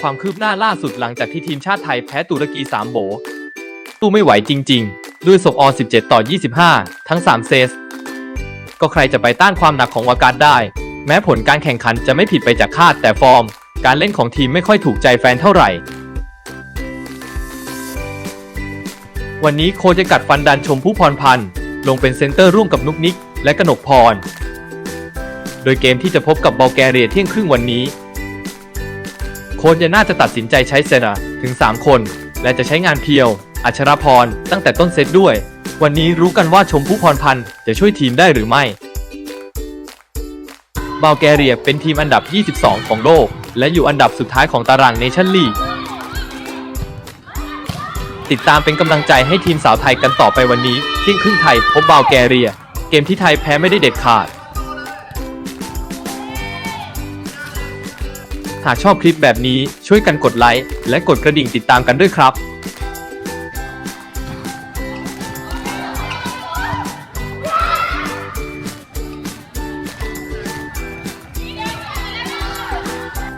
ความคืบหน้าล่าสุดหลังจากที่ทีมชาติไทยแพ้ตุรกี3โบตู้ไม่ไหวจริง ๆ ด้วยสกอร์ 17 ต่อ 25 ทั้ง 3 เซตก็ใครจะไปต้านความหนักของวากาศได้ แม้ผลการแข่งขันจะไม่ผิดไปจากคาดแต่ฟอร์ม การเล่นของทีมไม่ค่อยถูกใจแฟนเท่าไหร่ วันนี้โคจะกัดฟันดันชมผู้พรพันธ์ลงเป็นเซนเตอร์ร่วมกับนุกนิก และกนกพร โดยเกมที่จะพบกับบัลแกเรียเที่ยงครึ่งวันนี้ โค้ชจะน่าจะตัดสินใจใช้เซนาถึง 3 คน และจะใช้งานเพียว อัชรพร ตั้งแต่ต้นเซตด้วย วันนี้รู้กันว่าชมผู้พรพันธ์จะช่วยทีมได้หรือไม่บัลแกเรียเป็นทีมอันดับ 22 ของโลก และอยู่อันดับสุดท้ายของตารางเนชั่นลีก ติดตามเป็นกำลังใจให้ทีมสาวไทยกันต่อไปวันนี้เที่ยงครึ่งไทยพบบัลแกเรีย เกมที่ไทยแพ้ไม่ได้เด็ดขาด หากชอบคลิปแบบนี้ช่วยกันกดไลค์และกดกระดิ่งติดตามกันด้วยครับ